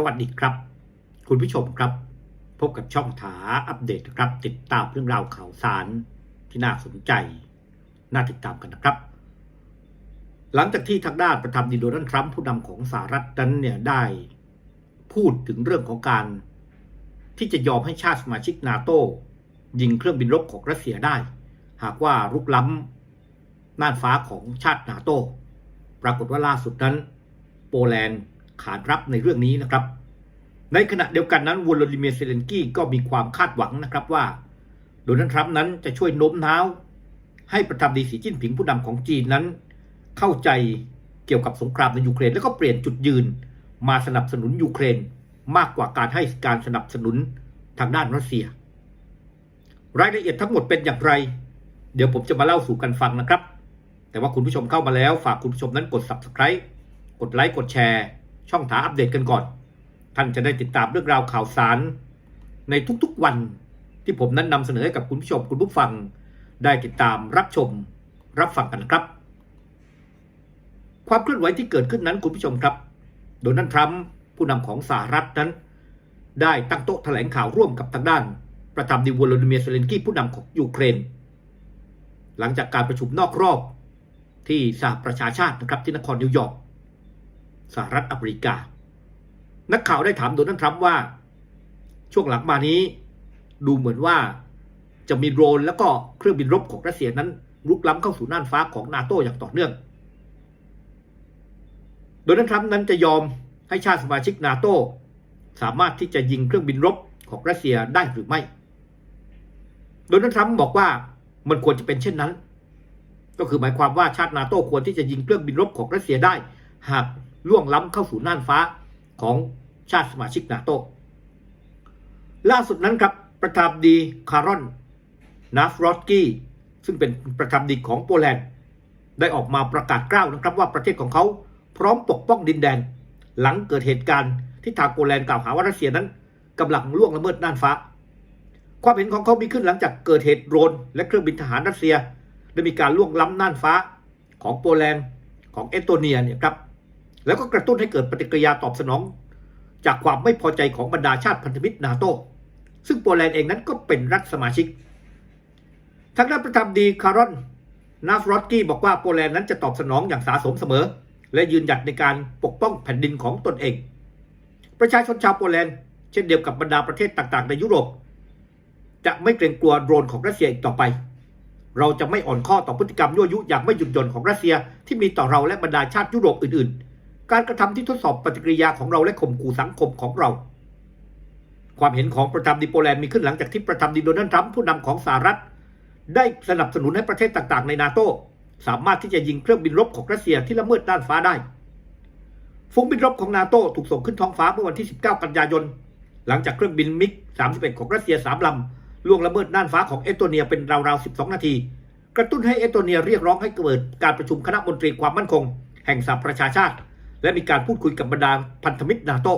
สวัสดีครับ คุณผู้ชมครับ พบกับช่องถาอัปเดตครับ ติดตามเรื่องราวข่าวสารที่น่าสนใจ น่าติดตามกันนะครับ หลังจากที่ทางด้านประธานาธิบดีโดนัลด์ทรัมป์ผู้นำของสหรัฐนั้นเนี่ยได้พูดถึงเรื่องของการ ที่จะยอมให้ชาติสมาชิกนาโตยิงเครื่องบินรบของรัสเซียได้ หากว่ารุกล้ำน่านฟ้าของชาตินาโตปรากฏว่าล่าสุดนั้น โปแลนด์ ขานรับในเรื่องนี้นะครับ ในขณะเดียวกันนั้นวลาดิเมียเซเลนกี้ก็มีความคาดหวังนะครับว่าโดนัลด์ทรัมป์นั้นจะช่วยโน้มน้าว ให้ประธานดีสีจิ้นผิงผู้นำของจีนนั้น เข้าใจเกี่ยวกับสงครามในยูเครน แล้วก็เปลี่ยนจุดยืนมาสนับสนุนยูเครนมากกว่าการให้การสนับสนุนทางด้านรัสเซีย รายละเอียดทั้งหมดเป็นอย่างไร เดี๋ยวผมจะมาเล่าสู่กันฟังนะครับ แต่ว่าคุณผู้ชมเข้ามาแล้วฝากคุณผู้ชมนั้นกด subscribe กดไลค์กดแชร์ ช่องถาอัปเดตกันก่อน ท่านจะได้ติดตามเรื่องราวข่าวสาร ในทุกๆวันที่ผมนั้นนำเสนอให้กับคุณผู้ชมคุณผู้ฟัง ได้ติดตามรับชม รับฟังกันนะครับ ความเคลื่อนไหวที่เกิดขึ้นนั้นคุณผู้ชมครับ โดนัลด์ทรัมป์ผู้นำของสหรัฐนั้น ได้ตั้งโต๊ะแถลงข่าวร่วมกับทางด้าน ประธานาธิบดีวลาดิเมียเซเลนกี้ผู้นำของยูเครน หลังจากการประชุมนอกรอบที่สหประชาชาตินะครับที่นครนิวยอร์ก สหรัฐอเมริกา นักข่าวได้ถามโดนัลด์ทรัมป์ว่า ช่วงหลังมานี้ ดูเหมือนว่าจะมีโดรนแล้วก็เครื่องบินรบของรัสเซียนั้นลุกล้ำเข้าสู่น่านฟ้าของนาโตอย่างต่อเนื่อง โดนัลด์ทรัมป์นั้นจะยอมให้ชาติสมาชิกนาโตสามารถที่จะยิงเครื่องบินรบของรัสเซียได้หรือไม่ โดนัลด์ทรัมป์บอกว่ามันควรจะเป็นเช่นนั้น ก็คือหมายความว่าชาตินาโตควรที่จะยิงเครื่องบินรบของรัสเซียได้ หาก ล่วงล้ำเข้าสู่น่านฟ้าของชาติสมาชิกนาโต ล่าสุดนั้นครับประธานดีคารอนนาฟรอสกี้ซึ่งเป็นประธานดีของโปแลนด์ ได้ออกมาประกาศกล้าวนะครับว่าประเทศของเขาพร้อมปกป้องดินแดน หลังเกิดเหตุการณ์ที่ทางโปแลนด์กล่าวหาว่ารัสเซียนั้นกำลังล่วงละเมิดน่านฟ้า ความเห็นของเขามีขึ้นหลังจากเกิดเหตุโดรน และเครื่องบินทหารรัสเซีย ได้มีการล่วงล้ำน่านฟ้าของโปแลนด์ของเอสโตเนียเนี่ยครับ แล้วก็กระตุ้นให้เกิดปฏิกิริยาตอบสนอง จากความไม่พอใจของบรรดาชาติพันธมิตรนาโตซึ่งโปแลนด์เองนั้นก็เป็นรัฐสมาชิก ทางด้านประธานดีคารอนนาฟรอสกี้บอกว่าโปแลนด์นั้นจะตอบสนองอย่างสาสมเสมอ และยืนหยัดในการปกป้องแผ่นดินของตนเอง ประชาชนชาวโปแลนด์เช่นเดียวกับบรรดาประเทศต่างๆ ในยุโรป จะไม่เกรงกลัวโดรนของรัสเซียอีกต่อไป เราจะไม่อ่อนข้อต่อพฤติกรรมยั่วยุอย่างไม่หยุดหย่อนของรัสเซียที่มีต่อเราและบรรดาชาติยุโรปอื่นๆ การกระทำที่ทดสอบปฏิกิริยาของเราและข่มขู่สังคมของเรา ความเห็นของประธานาธิโปแลนด์มีขึ้นหลังจากที่ประธานาธิโดนัลด์ทรัมป์ผู้นำของสหรัฐ ได้สนับสนุนให้ประเทศต่างๆ ในนาโตสามารถที่จะยิงเครื่องบินรบของรัสเซียที่ละเมิดด้านฟ้าได้ ฝูงบินรบของนาโตถูกส่งขึ้นท้องฟ้าเมื่อวันที่ 19 กันยายน หลังจากเครื่องบินมิก 31 ของรัสเซีย3ลำล่วงละเมิดน่านฟ้าของเอสโตเนียเป็นราวๆ 12 นาที กระตุ้นให้เอสโตเนียเรียกร้องให้เกิดการประชุมคณะมนตรีความมั่นคง แห่งสหประชาชาติ และมีการพูดคุยกับบรรดาพันธมิตรนาโต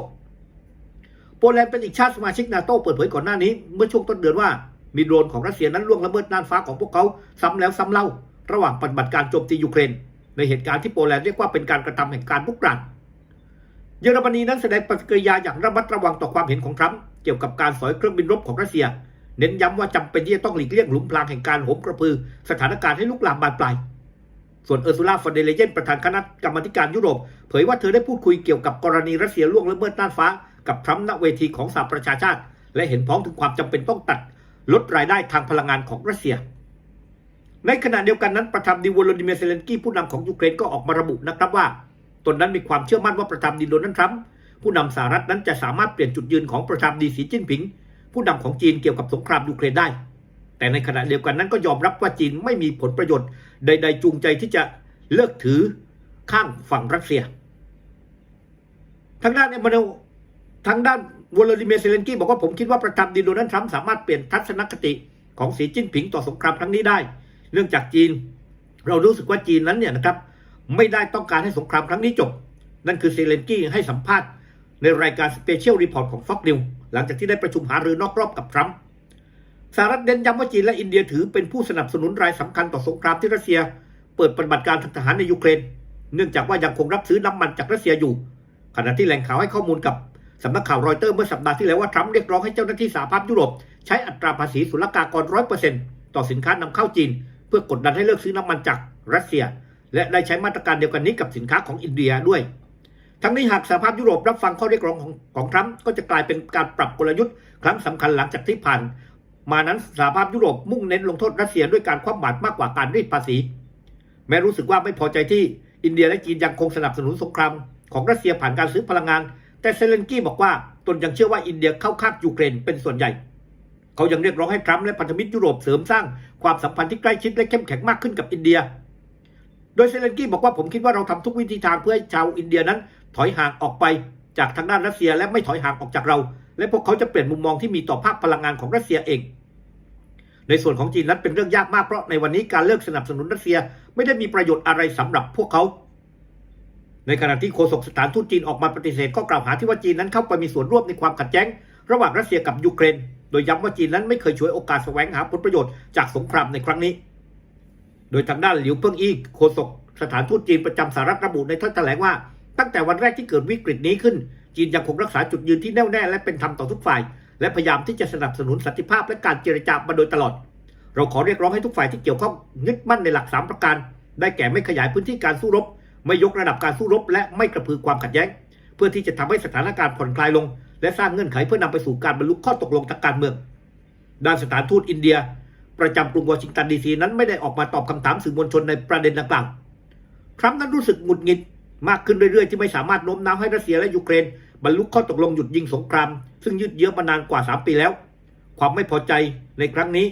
โปแลนด์เป็นอีกชาติสมาชิกนาโตเปิดเผยก่อนหน้านี้เมื่อช่วงต้นเดือนว่ามีโดรนของรัสเซียนั้นล่วงละเมิดน่านฟ้าของพวกเขาซ้ำแล้วซ้ำเล่า ระหว่างปฏิบัติการโจมตียูเครน ในเหตุการณ์ที่โปแลนด์เรียกว่าเป็นการกระทำแห่งการบุกรันเยอรมนีนั้นแสดงปฏิกิริยาอย่างระมัดระวังต่อความเห็นของทรัมป์เกี่ยวกับการสอยเครื่องบินรบของรัสเซีย เน้นย้ำว่าจำเป็นที่จะต้องหลีกเลี่ยงหลุมพรางแห่งการโหมกระพือ สถานการณ์ให้ลุกลามบานปลาย ส่วนเออร์ซูลาฟอนเดเลเยนประธานคณะกรรมาธิการยุโรป เผยว่าเธอได้พูดคุยเกี่ยวกับกรณีรัสเซียล่วงละเมิดน่านฟ้า กับทรัมป์ณเวทีของสหประชาชาติ และเห็นพ้องถึงความจำเป็นต้องตัด ลดรายได้ทางพลังงานของรัสเซีย ในขณะเดียวกันนั้นประธานาธิบดีวลดิเมียเซเลนกี้ผู้นำของยูเครนก็ออกมาระบุนะครับว่า ตนนั้นมีความเชื่อมั่นว่าประธานาธิบดีโดนัลด์ทรัมป์ผู้นำสหรัฐนั้นจะสามารถเปลี่ยนจุดยืนของประธานดีสีจิ้นผิง ผู้นำของจีนเกี่ยวกับสงครามยูเครนได้ แต่ในขณะเดียวกันนั้นก็ยอมรับว่าจีนไม่มีผลประโยชน์ ใด ๆ จูงใจที่จะเลิกถือข้างฝั่งรัสเซีย ทางด้านเอมานูทางด้านวลาดิเมียร์เซเลนกี้บอกว่าผมคิดว่าประธานดีโดนัลด์ทรัมป์สามารถเปลี่ยนทัศนคติของสีจิ้นผิงต่อสงครามครั้งนี้ได้ เนื่องจากจีน เรารู้สึกว่าจีนนั้นเนี่ยนะครับ ไม่ได้ต้องการให้สงครามครั้งนี้จบ นั่นคือเซเลนกี้ให้สัมภาษณ์ในรายการสเปเชียลรีพอร์ตของฟ็อกนิวหลังจากที่ได้ประชุมหารือนอกรอบกับทรัมป์ สหรัฐเน้นย้ำว่าจีนและอินเดียถือเป็นผู้สนับสนุนรายสำคัญต่อสงครามที่รัสเซีย เปิดปฏิบัติการทางทหารในยูเครน เนื่องจากว่ายังคงรับซื้อน้ำมันจากรัสเซียอยู่ ขณะที่แหล่งข่าวให้ข้อมูลกับสำนักข่าวรอยเตอร์เมื่อสัปดาห์ที่แล้วว่าทรัมป์เรียกร้องให้เจ้าหน้าที่สหภาพยุโรป ใช้อัตราภาษีศุลกากรร้อยเปอร์เซ็นต์ต่อสินค้านำเข้าจีน เพื่อกดดันให้เลิกซื้อน้ำมันจากรัสเซีย และได้ใช้มาตรการเดียวกันนี้กับสินค้าของอินเดียด้วย ทั้งนี้หากสหภาพยุโรปรับฟังข้อเรียกร้องของของทรัมป์ก็จะกลายเป็นการปรับกลยุทธ์ครั้งสำคัญหลังจากที่ผ่าน มานั้นสหภาพยุโรปมุ่งเน้นลงโทษรัสเซียด้วยการคว่ำบาตรมากกว่าการรีดภาษี แม้รู้สึกว่าไม่พอใจที่อินเดียและจีนยังคงสนับสนุนสงครามของรัสเซียผ่านการซื้อพลังงาน แต่เซเลนกี้บอกว่าตนยังเชื่อว่าอินเดียเข้าข้างยูเครนเป็นส่วนใหญ่ เขายังเรียกร้องให้ทรัมป์และพันธมิตรยุโรปเสริมสร้างความสัมพันธ์ที่ใกล้ชิดและเข้มแข็งมากขึ้นกับอินเดีย โดยเซเลนกี้บอกว่าผมคิดว่าเราทำทุกวิธีทางเพื่อให้ชาวอินเดียนั้นถอยห่างออกไปจากทางด้านรัสเซียและไม่ถอยห่างออกจากเรา และพวกเขาจะเปลี่ยนมุมมองที่มีต่อภาคพลังงานของรัสเซียเอง ในส่วนของจีนนั้นเป็นเรื่องยากมากเพราะในวันนี้การเลิกสนับสนุนรัสเซียไม่ได้มีประโยชน์อะไรสำหรับพวกเขา ในขณะที่โฆษกสถานทูตจีนออกมาปฏิเสธข้อกล่าวหาที่ว่าจีนนั้นเข้าไปมีส่วนร่วมในความขัดแย้ง ระหว่างรัสเซียกับยูเครน โดยย้ำว่าจีนนั้นไม่เคยช่วยโอกาสแสวงหาผลประโยชน์จากสงครามในครั้งนี้ โดยทางด้านหลิวเพิ่งอี้โฆษกสถานทูตจีนประจำสหรัฐระบุในถ้อยแถลงว่า ตั้งแต่วันแรกที่เกิดวิกฤตนี้ขึ้น จีนยังคงรักษาจุดยืนที่แน่วแน่และเป็นธรรมต่อทุกฝ่าย และพยายามที่จะสนับสนุนสันติภาพและการเจรจามาโดยตลอด เราขอเรียกร้องให้ทุกฝ่ายที่เกี่ยวข้องยึดมั่นในหลักสามประการ ได้แก่ไม่ขยายพื้นที่การสู้รบ ไม่ยกระดับการสู้รบ และไม่กระพือความขัดแย้ง เพื่อที่จะทำให้สถานการณ์ผ่อนคลายลง และสร้างเงื่อนไขเพื่อนำไปสู่การบรรลุข้อตกลงทางการเมือง ด้านสถานทูตอินเดีย ประจำกรุงวอชิงตันดีซีนั้นไม่ได้ออกมาตอบคำถามสื่อมวลชนในประเด็นดังกล่าวทรัมป์นั้นรู้สึกหงุดหงิด มากขึ้นเรื่อยๆ ที่ไม่สามารถโน้มน้าวให้รัสเซียและยูเครนบรรลุข้อตกลงหยุดยิงสงคราม ซึ่งยืดเยื้อมานานกว่า 3 ปีแล้ว ความไม่พอใจในครั้งนี้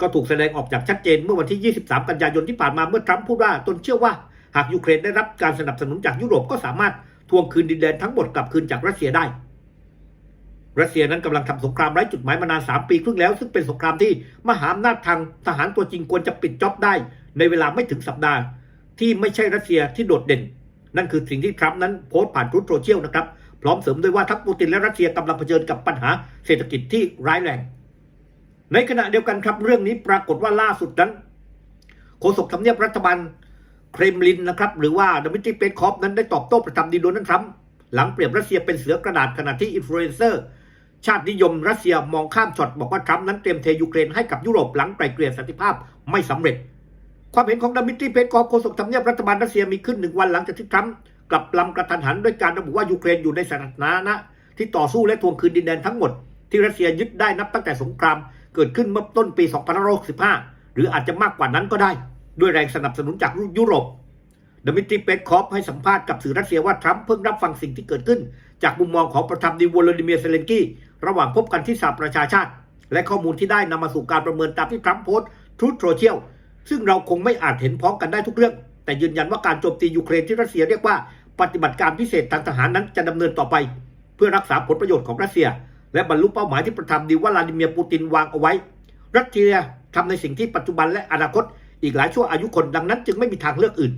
ก็ถูกแสดงออกจากชัดเจนเมื่อวันที่ 23 กันยายนที่ผ่านมาเมื่อทรัมป์พูดว่าตนเชื่อว่าหากยูเครนได้รับการสนับสนุนจากยุโรปก็สามารถทวงคืนดินแดนทั้งหมดกลับคืนจากรัสเซียได้ รัสเซียนั้นกำลังทำสงครามไร้จุดหมายมานาน 3 ปีครึ่งแล้ว ซึ่งเป็นสงครามที่มหาอำนาจทางทหารตัวจริงควรจะปิดจ็อบได้ ในเวลาไม่ถึงสัปดาห์ ที่ไม่ใช่รัสเซียที่โดดเด่น นั่นคือสิ่งที่ทรัมป์นั้นโพสต์ผ่านทวิตโซเชียลนะครับ พร้อมเสริมด้วยว่าทั้งปูตินและรัสเซียกำลังเผชิญกับปัญหาเศรษฐกิจที่ร้ายแรง ในขณะเดียวกันครับเรื่องนี้ปรากฏว่าล่าสุดนั้นโฆษกทำเนียบรัฐบาลเครมลินนะครับหรือว่าดมิทรีเปสคอฟนั้นได้ตอบโต้ประธานาธิบดีโดนัลด์ทรัมป์หลังเปรียบรัสเซียเป็นเสือกระดาษขณะที่อินฟลูเอนเซอร์ชาตินิยมรัสเซียมองข้ามช็อตบอกว่าทรัมป์นั้นเตรียมเทยูเครนให้กับยุโรปหลังไกลเกลี่ยสันติภาพไม่สำเร็จ ความเห็นของดมิทรีเพสกอฟโฆษกทำเนียบรัฐบาลรัสเซียมีขึ้นหนึ่งวันหลังจากที่ทรัมป์กลับลำกระทันหันด้วยการระบุว่ายูเครนอยู่ในสถานะที่ต่อสู้และทวงคืนดินแดนทั้งหมด ที่รัสเซียยึดได้นับตั้งแต่สงคราม เกิดขึ้นเมื่อต้นปี 2565 หรืออาจจะมากกว่านั้นก็ได้ ด้วยแรงสนับสนุนจากยุโรปดมิทรีเปสคอฟให้สัมภาษณ์กับสื่อรัสเซียว่าทรัมป์เพิ่งรับฟังสิ่งที่เกิดขึ้น จากมุมมองของประธานาธิบดีวลดิเมียเซเลนกี้ระหว่างพบกันที่สหประชาชาติ และข้อมูลที่ได้นำมาสู่การประเมินตามที่ทรัมป์โพสต์ทรูโซเชียล ซึ่งเราคงไม่อาจเห็นพ้องกันได้ทุกเรื่อง แต่ยืนยันว่าการโจมตียูเครนที่รัสเซียเรียกว่าปฏิบัติการพิเศษทางทหารนั้นจะดำเนินต่อไป เพื่อรักษาผลประโยชน์ของรัสเซีย และบรรลุเป้าหมายที่ประธานาธิบดีวลาดิเมียร์ปูตินวางเอาไว้ รัสเซียทำในสิ่งที่ปัจจุบันและอนาคต อีกหลายชั่วอายุคนดังนั้นจึงไม่มีทางเลือกอื่น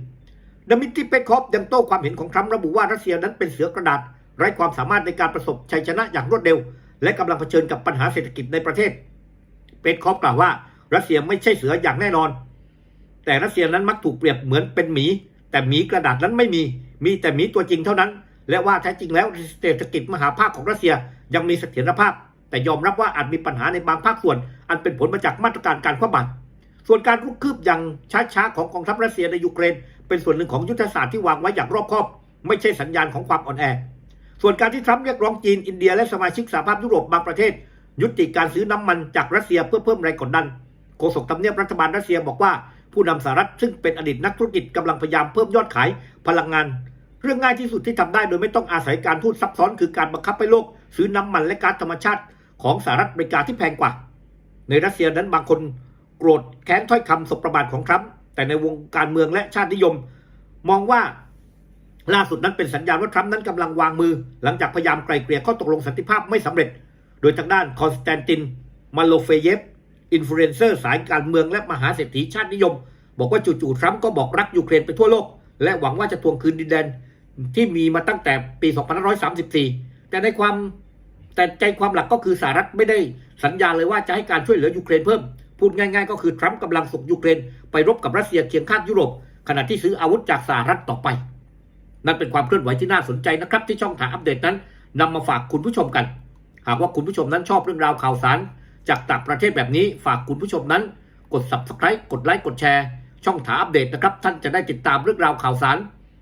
ดมิทรีเปคอฟยังโต้ความเห็นของทรัมป์ระบุว่ารัสเซียนั้นเป็นเสือกระดาษไร้ความสามารถในการประสบชัยชนะอย่างรวดเร็ว และกำลังเผชิญกับปัญหาเศรษฐกิจในประเทศ เปคอฟกล่าวว่า รัสเซียไม่ใช่เสืออย่างแน่นอน แต่รัสเซียนั้นมักถูกเปรียบเหมือนเป็นหมี แต่หมีกระดาษนั้นไม่มี มีแต่หมีตัวจริงเท่านั้น และว่าแท้จริงแล้วเศรษฐกิจมหาภาคของรัสเซียยังมีเสถียรภาพ แต่ยอมรับว่าอาจมีปัญหาในบางภาคส่วน อันเป็นผลมาจากมาตรการการคว่ำบาตรส่วนการรุกคืบอย่างช้าๆของกองทัพรัสเซียในยูเครน เป็นส่วนหนึ่งของยุทธศาสตร์ที่วางไว้อย่างรอบคอบ ไม่ใช่สัญญาณของความอ่อนแอ ส่วนการที่ทรัมป์เรียกร้องจีนอินเดียและสมาชิกสหภาพยุโรปบางประเทศ ยุติการซื้อน้ำมันจากรัสเซียเพื่อเพิ่มแรงกดดันโฆษกทำเนียบรัฐบาลรัสเซียบอกว่า ผู้นำสหรัฐซึ่งเป็นอดีตนักธุรกิจกำลังพยายามเพิ่มยอดขายพลังงาน เรื่องง่ายที่สุดที่ทำได้โดยไม่ต้องอาศัยการทูตซับซ้อน คือการบังคับให้โลก ซื้อน้ำมันและก๊าซธรรมชาติของสหรัฐอเมริกาที่แพงกว่า ในรัสเซียนั้นบางคนโกรธแค้นถ้อยคำสบประมาทของทรัมป์แต่ในวงการเมืองและชาตินิยม มองว่าล่าสุดนั้นเป็นสัญญาณว่าทรัมป์นั้นกำลังวางมือ หลังจากพยายามไกล่เกลี่ยข้อตกลงสันติภาพไม่สำเร็จ โดยทางด้านคอนสแตนตินมาโลเฟเยฟ อินฟลูเอนเซอร์สายการเมืองและมหาเศรษฐีชาตินิยม บอกว่าจู่ๆทรัมป์ก็บอกรักยูเครนไปทั่วโลก และหวังว่าจะทวงคืนดินแดนที่มีมาตั้งแต่ปี 2534 แต่ในความแต่ใจความหลักก็คือสหรัฐไม่ได้สัญญาเลยว่าจะให้การช่วยเหลือยูเครนเพิ่ม พูดง่ายๆ ก็คือทรัมป์กำลังส่งยูเครนไปรบกับรัสเซียเคียงข้างยุโรป ขณะที่ซื้ออาวุธจากสหรัฐต่อไป นั่นเป็นความเคลื่อนไหวที่น่าสนใจนะครับ ที่ช่องถายอัปเดตนั้นนำมาฝากคุณผู้ชมกัน หากว่าคุณผู้ชมนั้นชอบเรื่องราวข่าวสาร จากต่างประเทศแบบนี้ฝากคุณผู้ชมนั้น กด subscribe กดไลค์กดแชร์ ช่องถาอัปเดตนะครับ ท่านจะได้ติดตามเรื่องราวข่าวสาร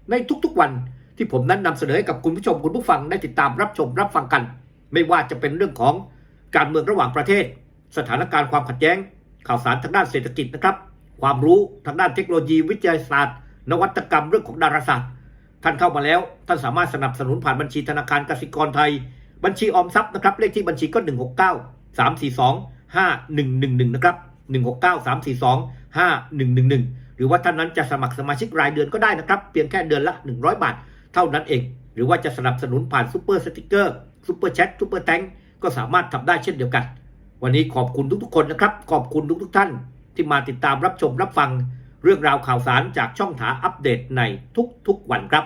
ในทุกๆวันที่ผมนั้นนำเสนอให้กับคุณผู้ชมคุณผู้ฟังได้ติดตามรับชมรับฟังกัน ไม่ว่าจะเป็นเรื่องของการเมืองระหว่างประเทศ สถานการณ์ความขัดแย้ง ข่าวสารทางด้านเศรษฐกิจนะครับ ความรู้ทางด้านเทคโนโลยีวิทยาศาสตร์ นวัตกรรมเรื่องของดาราศาสตร์ ท่านเข้ามาแล้ว ท่านสามารถสนับสนุนผ่านบัญชีธนาคารกสิกรไทย บัญชีออมทรัพย์นะครับเลขที่บัญชีก็169 342 5111 นะครับ 169 342 5111 หรือว่าท่านนั้นจะสมัครสมาชิกรายเดือนก็ได้นะครับ เพียงแค่เดือนละ 100 บาท เท่านั้นเอง หรือว่าจะสนับสนุนผ่านซูเปอร์สติกเกอร์ซูเปอร์แชทซูเปอร์แตงก็สามารถทำได้เช่นเดียวกัน วันนี้ขอบคุณทุกๆ คนนะครับ ขอบคุณทุกๆ ท่าน ที่มาติดตามรับชมรับฟัง เรื่องราวข่าวสารจากช่องถาอัปเดตในทุกๆวันครับ